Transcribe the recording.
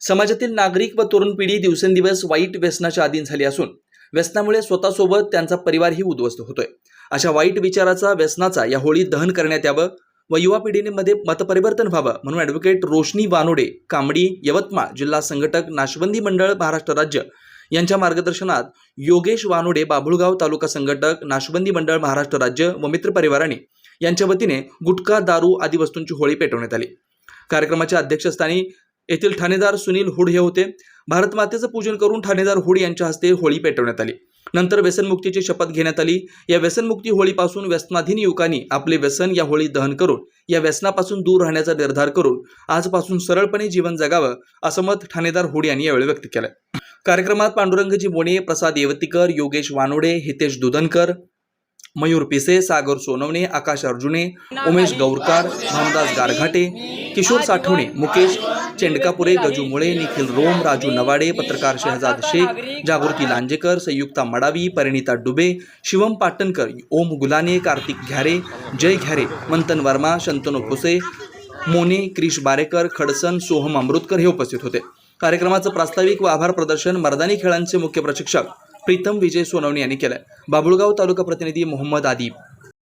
समाजातील नागरिक व तरुण पिढी दिवसेंदिवस वाईट व्यसनाच्या अधीन झाली असून व्यसनामुळे स्वतःसोबत त्यांचा परिवारही उद्ध्वस्त होतोय. अशा वाईट विचाराचा व्यसनाचा या होळीत दहन करण्यात यावं व युवा पिढीमध्ये मतपरिवर्तन व्हावं म्हणून ॲडव्होकेट रोशनी वानोडे कांबडी यवतमाळ जिल्हा संघटक नाशबंदी मंडळ महाराष्ट्र राज्य यांच्या मार्गदर्शनात योगेश वानोडे बाभुळगाव तालुका संघटक नाशबंदी मंडळ महाराष्ट्र राज्य व मित्रपरिवाराने यांच्या वतीने गुटखा दारू आदी वस्तूंची होळी पेटवण्यात आली. कार्यक्रमाच्या अध्यक्षस्थानी येथील ठाणेदार सुनील हुड हे होते. भारतमातेचं पूजन करून ठाणेदार हुड यांच्या हस्ते होळी पेटवण्यात आली. नंतर व्यसनमुक्तीची शपथ घेण्यात आली. या व्यसनमुक्ती होळीपासून व्यसनाधीन युवकांनी आपले व्यसन या होळी दहन करून या व्यसनापासून दूर राहण्याचा निर्धार करून आजपासून सरळपणे जीवन जगावं असं मत ठाणेदार हुड यांनी यावेळी व्यक्त केलं कार्यक्रमात पांडुरंगजी मोने प्रसाद येवतीकर योगेश वानोडे हितेश दुधनकर मयूर पिसे सागर सोनवणे आकाश अर्जुने उमेश गौरकार भामदास गारघाटे किशोर साठवणे मुकेश चेंडकापुरे गजू मुळे निखिल रोम राजू नवाडे पत्रकार शहजाद शेख जागृती लांजेकर संयुक्ता मडावी परिणिता डुबे शिवम पाटणकर ओम गुलाने कार्तिक घ्यारे जय घ्यारे मंथन वर्मा शंतनू फुसे मोने क्रिश बारेकर खडसन सोहम अमृतकर हे उपस्थित होते. कार्यक्रमाचं प्रास्ताविक व आभार प्रदर्शन मर्दानी खेळांचे मुख्य प्रशिक्षक प्रीतम विजय सोनवणे यांनी केलं बाबुळगाव तालुका प्रतिनिधी मोहम्मद आदिब.